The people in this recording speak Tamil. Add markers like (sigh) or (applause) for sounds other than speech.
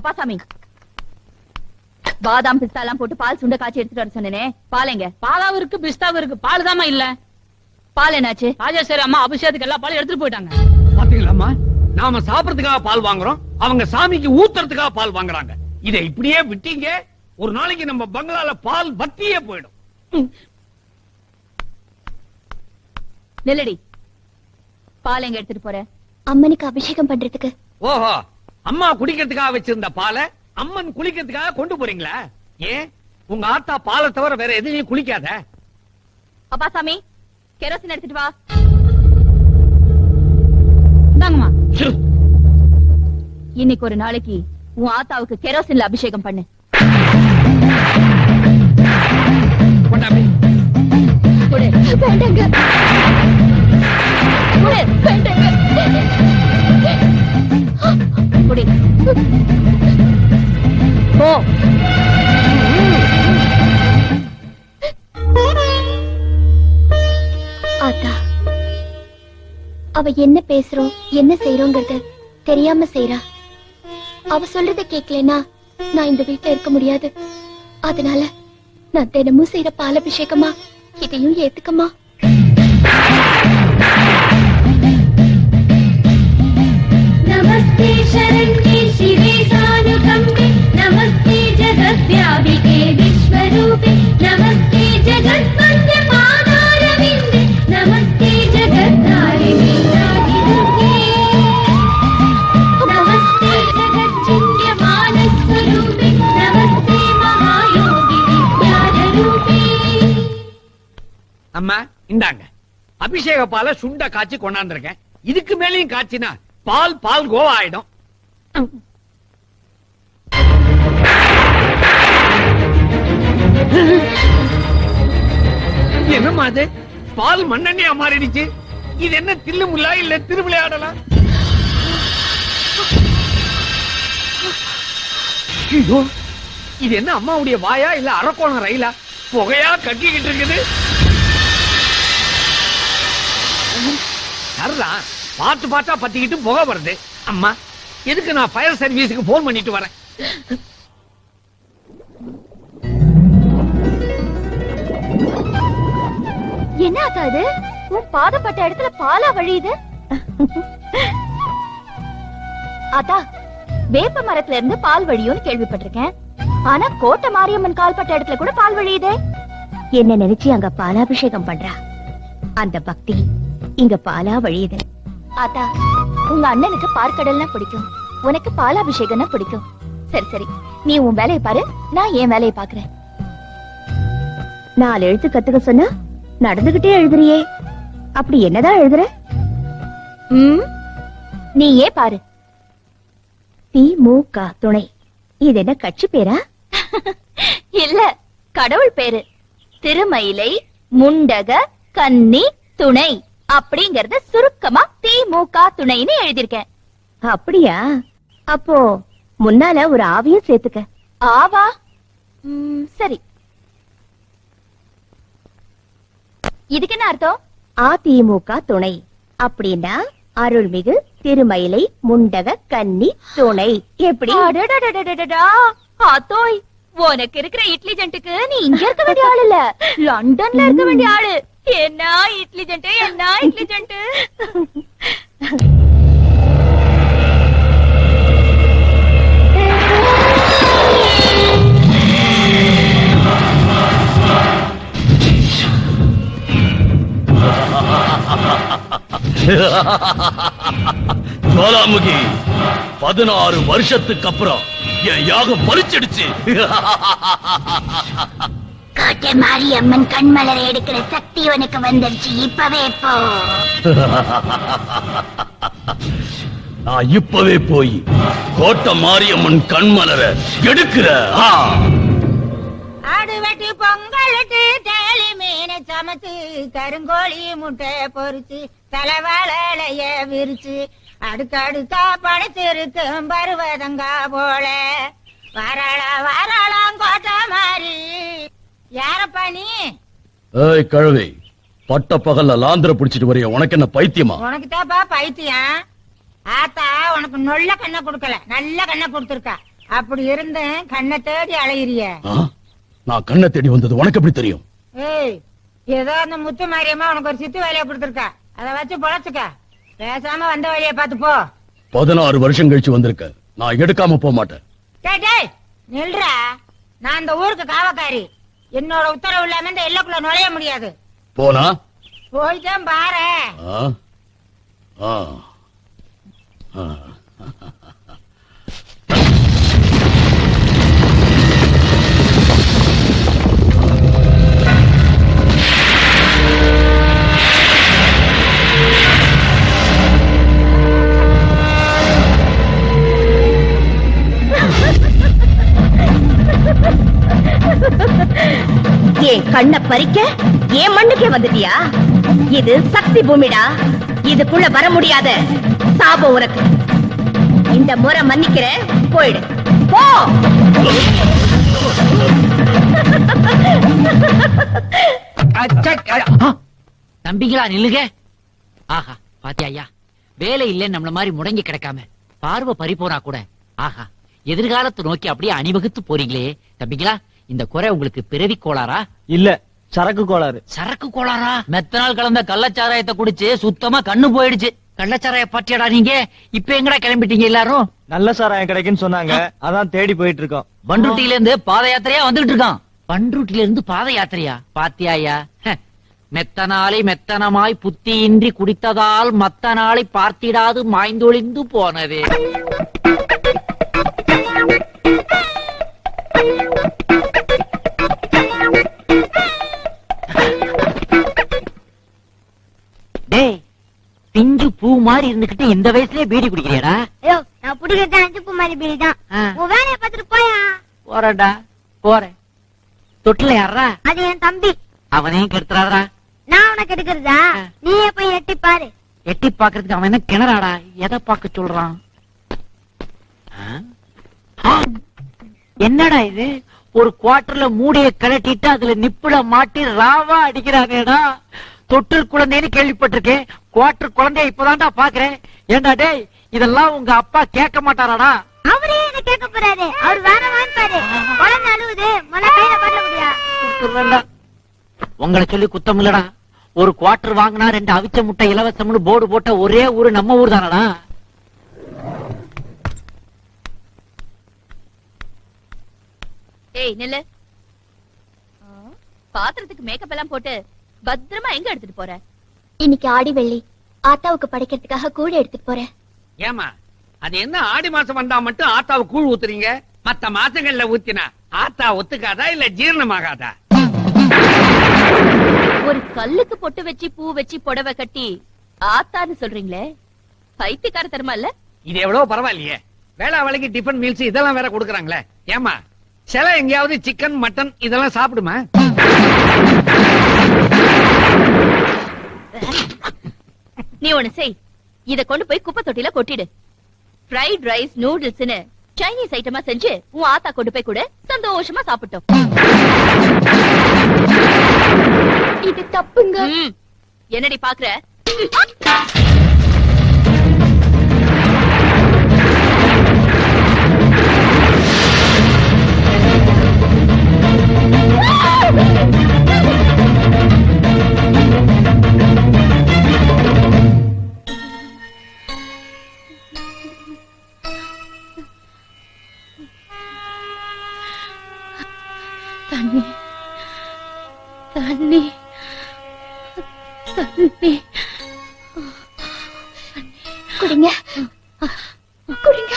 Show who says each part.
Speaker 1: அப்பாசாமி பாதாம் பிஸ்தா எல்லாம் போட்டு பால் சுண்ட காய்ச்சி எடுத்துட்டு வர சொன்னேனே. பால் எங்க?
Speaker 2: பாலாவும் இருக்கு பிஸ்தாவும் இருக்கு. பால் தாமா இல்ல.
Speaker 1: பால் என்னாச்சு?
Speaker 2: ராஜேஸ்வரி அம்மா அபிஷேகத்துக்கு எல்லா பாலும் எடுத்துட்டு போயிட்டாங்க.
Speaker 3: பாத்தீங்களாம்மா? நாம சாப்பிடறதுக்காக பால் வாங்குறோம். அவங்க சாமிக்கு ஊத்துறதுக்காக பால் வாங்குறாங்க. இதை இப்படியே விட்டீங்க ஒரு நாளைக்கு நம்ம பங்களால பால் வத்தியே போயிடும்.
Speaker 1: நெல்லடி பால் எங்க எடுத்துட்டு போற?
Speaker 4: அம்மனுக்கு அபிஷேகம் பண்றதுக்கு.
Speaker 3: ஓஹோ அம்மா குடிக்கிறதுக்காக வச்சிருந்த பாலை அம்மன் குளிக்கிறதுக்காக கொண்டு போறீங்களா? ஏன்? உங்க ஆத்தா பாலை தவிர வேற எதையும் குளிக்காத.
Speaker 1: அப்பாசாமி கெரோசின் எடுத்துட்டு வா. இன்னைக்கு ஒரு நாளைக்கு உன் ஆத்தாவுக்கு கெரோசின்ல அபிஷேகம் பண்ணு. கொடு.
Speaker 4: வேண்டாங்க.
Speaker 1: குடி. போ.
Speaker 4: ஆத்தா அவ என்ன பேசுறோம் என்ன செய்யறோங்கிறது தெரியாம செய்யறா அவ சொல்றத கேட்கலனா நான் இந்த வீட்டுல இருக்க முடியாது. அதனால நான் தினமும் செய்யற பாலபிஷேகமா இதையும் ஏத்துக்கமா?
Speaker 3: அம்மா இந்தாங்க. அபிஷேக பால சுண்ட காய்ச்சி கொண்டாந்துருக்கேன். இதுக்கு மேலயும் காய்ச்சினா பால் பால் கோவா ஆயிடும் என்னம்மா அது? பால் மண்ணெண்ணையா மாறிடுச்சு. இது என்ன தில்லு முல்லா இல்ல திருவிளையாடலாம் ஐயோ இது என்ன அம்மாவுடைய வாயா இல்ல அரக்கோணம் ரயிலா? புகையா கட்டிக்கிட்டு இருக்குது. சரிதான் பார்த்து பார்த்தா பத்திக்கிட்டு புகை வருது. அம்மா எதுக்கு நான் ஃபயர் சர்வீஸுக்கு போன் பண்ணிட்டு வரேன்?
Speaker 4: என்ன ஆத்தா இது? உன் பாதப்பட்ட இடத்துல பாலா வழியுது?
Speaker 1: ஆத்தா வேப்ப மரத்துல இருந்து பால் வழியும்னு கேள்விப்பட்டிருக்கேன். ஆனா கோட்டை மாரியம்மன் கால்பட்ட இடத்துல கூட பால் வழியுதே.
Speaker 4: என்ன நினைச்சு அங்க பாலாபிஷேகம் பண்றா? அந்த பக்தி இங்க பாலா வழியுது.
Speaker 1: ஆத்தா உங்க அண்ணனுக்கு பார்க்கடல்னா பிடிக்கும். உனக்கு பாலாபிஷேகம்னா பிடிக்கும். சரி சரி. நீ உன் வேலையை பாரு. நான் என் வேலையை பாக்குறேன்
Speaker 4: நாலு எழுத்து கத்துக்க சொன்னா நடந்துகிட்டே எழுதுறியே. அப்படி என்னதான் எழுதுற?
Speaker 1: ம்? நீ ஏன் பாரு.
Speaker 4: திமுக துணை. இது என்ன கட்சி பேரா? (laughs)
Speaker 1: இல்ல கடவுள் பேரு. திருமயிலை முண்டக கன்னி துணை. அப்படிங்கறத சுருக்கமா திமுக துணைன்னு எழுதியிருக்கேன்.
Speaker 4: அப்படியா? அப்போ முன்னால ஒரு ஆவியும் சேர்த்துக்க.
Speaker 1: ஆவா? சரி. இதுக்கு என்ன அர்த்தம்?
Speaker 4: அதிமுக துணை. அப்படின்னா அருள்மிகு திருமயிலை முண்டக கன்னி துணை. எப்படி?
Speaker 1: உனக்கு இருக்கிற இட்லி ஜென்ட்டுக்கு நீ இங்க இருக்க வேண்டிய ஆளு இல்ல. லண்டன்ல இருக்க வேண்டிய ஆளு. என்ன இட்லி என்ன இட்லி ஜென்ட்டு?
Speaker 5: ஜோலாமுகி பதினாறு வருஷத்துக்கு அப்புறம் என் யாகம் பறிச்சிடுச்சு
Speaker 4: காட்டு மாரியம்மன் கண்மலரை எடுக்கிற சக்தி உனக்கு வந்துருச்சு. இப்பவே போ. (laughs)
Speaker 5: நான் இப்பவே போய் கோட்டை மாரியம்மன் கண்மலர எடுக்கிற
Speaker 6: ஆடு வெட்டி பொங்கலுக்கு தேளி மீனை சமைச்சு கருங்கோழி முட்டை பொரிச்சு தலைவாழைய விரிச்சு அடுக்கடுக்கா படைச்சிருக்கும் பருவதங்கா போல. வராளா வராளாம் கோட்டை மாறி. யாரப்பா நீ?
Speaker 5: ஏய் கழுதை பட்ட பகல்ல லாந்திர புடிச்சிட்டு வரைய உனக்கு என்ன பைத்தியமா?
Speaker 6: உனக்கு தாப்பா பைத்தியம். ஆத்தா உனக்கு நல்ல கண்ணை கொடுக்கல. நல்ல கண்ணை கொடுத்துருக்கா. அப்படி இருந்தும் கண்ணை தேடி அலையிறிய.
Speaker 5: ஆ? நான் கண்ணை தேடி வந்தது உனக்கு எப்படி தெரியும்?
Speaker 6: ஏய் ஏதோ அந்த முத்து மாரியம்மா உனக்கு ஒரு சித்து வேலையை கொடுத்துருக்கா. அதை வச்சு பொழைச்சுக்க. பேசாம வந்த வழியை பார்த்து போ.
Speaker 5: பதினாறு வருஷம் கழிச்சு வந்திருக்க. நான் எடுக்காம போக மாட்டேன்.
Speaker 6: டேய் டேய் நில்றா. நான் இந்த ஊருக்கு காவக்காரி. என்னோட உத்தரவு இல்லாம இந்த எல்லைக்குள்ள நுழைய முடியாது
Speaker 5: போனா
Speaker 6: போய்தான் பாரு
Speaker 5: ஆ? ஆ.
Speaker 1: கண்ண பறிக்க என் மண்ணுக்கே வந்துட்டியா? இது சக்தி பூமிடா. இதுக்குள்ள வர முடியாத. சாபம் உனக்கு. இந்த முறை மன்னிக்கிற போயிடு. போ!
Speaker 7: தம்பிங்களா நில்லுங்க. ஆஹா பாத்தியா ஐயா. வேலை இல்லைன்னு நம்மள மாதிரி முடங்கி கிடக்காம பார்வை பறி போனா கூட. ஆஹா எதிர்காலத்தை நோக்கி அப்படியே அணிவகுத்து போறீங்களே தம்பிங்களா? இந்த குறை உங்களுக்கு பிறவி கோளாரா
Speaker 8: இல்ல சரக்கு கோளாறு.
Speaker 7: சரக்கு கோளாரா மெத்த நாள் கலந்த கள்ளச்சாராயத்தை குடிச்சு சுத்தமா கண்ணு போயிடுச்சு. கள்ளச்சாராய பாட்டியாடா நீங்க? இப்ப எங்கடா கிளம்பிட்டீங்க எல்லாரும்?
Speaker 8: நல்ல சாராயம் கிடைக்குன்னு சொன்னாங்க. அதான் தேடி போயிட்டு இருக்கோம்
Speaker 7: பண்ருட்டில இருந்து பாத யாத்திரையா வந்துகிட்டு இருக்கான் பண்ருட்டில இருந்து பாத யாத்திரையா? பாத்தியாயா? ஹ, மெத்த நாளை மெத்தனமாய் புத்தியின்றி குடித்ததால் மத்த நாளை பார்த்திடாது மாய்ந்தொழிந்து போனதே. மாதிரி இருந்துகிட்டு இந்த வயசுலயே பீடி குடிக்கிறியாடா?
Speaker 4: ஐயோ நான் புடிக்கிறது அஞ்சு குமாரி பீடி தான். உன் வேலையை பார்த்துட்டு போயா?
Speaker 7: போறேன்டா. போறேன். தொட்டில யாரா
Speaker 4: அது என் தம்பி.
Speaker 7: அவனையும் கெடுத்துறாதடா.
Speaker 4: நான் உனக்கு எடுக்கிறதா நீயே போய் எட்டி பாரு.
Speaker 7: எட்டி பாக்குறதுக்கு அவன் என்ன கிணறாடா? எதை பார்க்க சொல்றான்! என்னடா இது? ஒரு குவார்டர்ல மூடிய கழட்டிட்டு அதுல நிப்புல மாட்டி ராவா அடிக்கிறானேடா தொட்டில் குழந்தைன்னு கேள்விப்பட்டிருக்கேன். குவார்டர் குழந்தைய இப்பதான்டா பாக்குறேன் ஏண்டா டேய் இதெல்லாம் உங்க அப்பா கேட்க மாட்டாராடா?
Speaker 4: அவரே என்ன கேட்க போறாரு. அவர் வேற வாங்கிப்பாரு குழந்தை அழுவுது. மொத கையில பண்ண முடியா.
Speaker 7: உங்களை சொல்லி குத்தம் இல்லடா. ஒரு குவார்டர் வாங்கினா ரெண்டு அவிச்ச முட்டை இலவசம்னு போர்டு போட்ட ஒரே ஊரு நம்ம ஊர் தானடா?
Speaker 1: ஏய் நில்லு. பாத்திரத்துக்கு மேக்கப் எல்லாம் போட்டு பத்திரமா எங்க எடுத்துட்டு போற?
Speaker 4: இன்னைக்கு ஆடி வெள்ளி. ஆத்தாவுக்கு படைக்கிறதுக்காக கூழ எடுத்துட்டு போறேன்.
Speaker 3: ஏமா அது என்ன ஆடி மாசம் வந்தா மட்டும் ஆத்தாவை கூழ் ஊத்துறீங்க? மத்த மாசங்கள்ல ஊத்தினா ஆத்தா ஒத்துக்காதா இல்ல ஜீரணமாகாதா?
Speaker 1: ஒரு கல்லுக்கு பொட்டு வச்சு பூ வச்சு புடவை கட்டி ஆத்தான்னு சொல்றீங்களே? பைத்தியக்காரத்தனமா இல்ல?
Speaker 3: இது எவ்வளவு பரவாயில்லையே. வேளா வேலைக்கு டிஃபன் மீல்ஸ் இதெல்லாம் வேற கொடுக்கறாங்களே. ஏமா சில எங்கேயாவது சிக்கன் மட்டன் இதெல்லாம் சாப்பிடுமா?
Speaker 1: நீ ஒண்ணு செய். இத கொண்டு போய் குப்பை தொட்டில கொட்டிடு. ஃப்ரைட் ரைஸ் நூடுல்ஸ்னு சைனீஸ் ஐட்டமா செஞ்சு உன் ஆத்தா கொண்டு போய் கொடு. சந்தோஷமா சாப்பிட்டோம்.
Speaker 4: இது தப்புங்க.
Speaker 1: என்னடி பாக்குற?
Speaker 4: தண்ணி. தண்ணி. குடிங்க. குடிங்க.